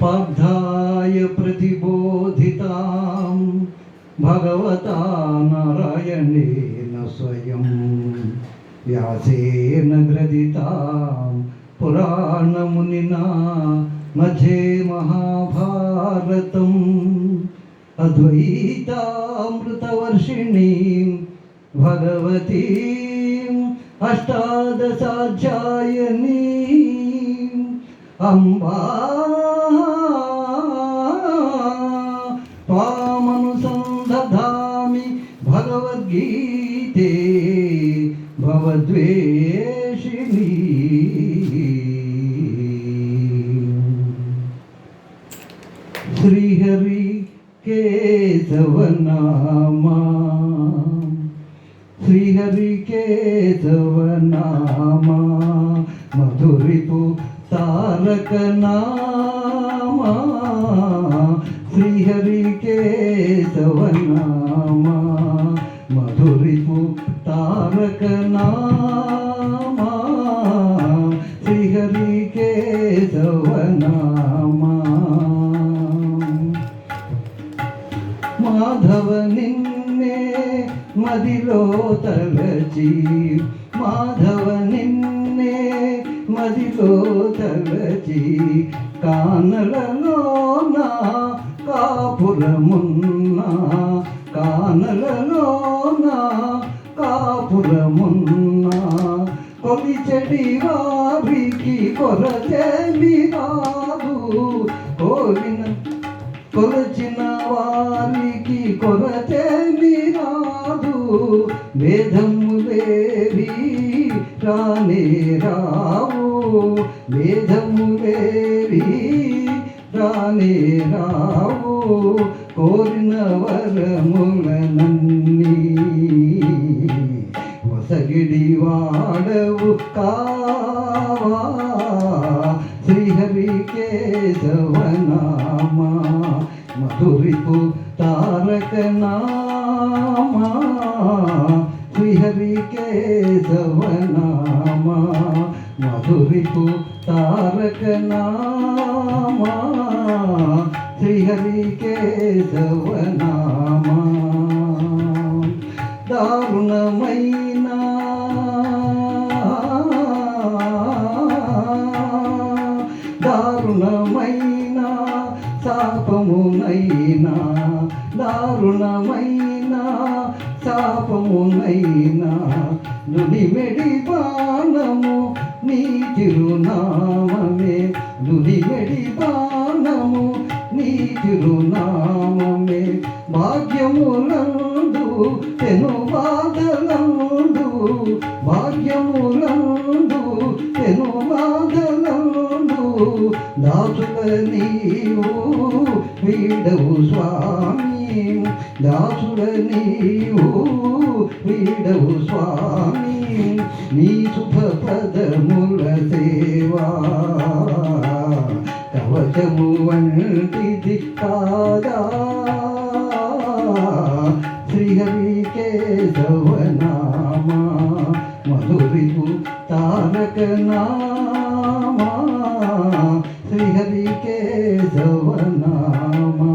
पार्थाय प्रतिबोधितां भगवता नारायणेन स्वयं व्यासेन ग्रथितां पुराणमुनिना मध्ये महाभारतम् अद्वैतामृतवर्षिणीं भगवतीम् अष्टादशाध्यायनीम् अम्बा नमामि भगवद्गीते भवद्वेषिणी। श्रीहरि केतवनामा श्रीहरि केतवनामा మధురిపు తారకనామా శ్రీహరికేశవనామా. మధురిపు తారకనామా శ్రీహరికేశవనామా. మాధవ నిన్నే మదిలో తలచి మాధవ నిన్నే మదిలో తలచి కానలలోన కాపురమున్న కానలలోన కాపురమున్న. కొలిచెడి వారికి కొరచేమి కాదు కోరిన కొలచిన వారికి కొరతేమి రాదు. వేదము వేదములేవి రానే రా వేదములేవి రానే రావు కోరిన వరములనన్నీ. ఒసగిడి వాడవు కావా శ్రీహరి కేశవనామా. మధురిపు తారక నామా శ్రీహరి కేశవనామా మధురిపు తారక నామా శ్రీహరి కేశవనామా దారుణమైన దారుణమైన శాపమునైనా దారుణమైన శాపమునైనా నుడిమెడి బాణము నీ తిరునామమే. నుడిమెడి బాణము నీ తిరునామమే. భాగ్యములందు తెను బాధలందు భాగ్యములందు తెను బాధలందు. దాసుల నీవు వీడవు స్వామి దాసుల నీవు వీడవు స్వామి. నీ శుభ పదముల సేవా. కవచము వంటిది కాదా? శ్రీహరి కేశవనామా. మధురిపు తారక నామా. శ్రీహరి కేశవనామా.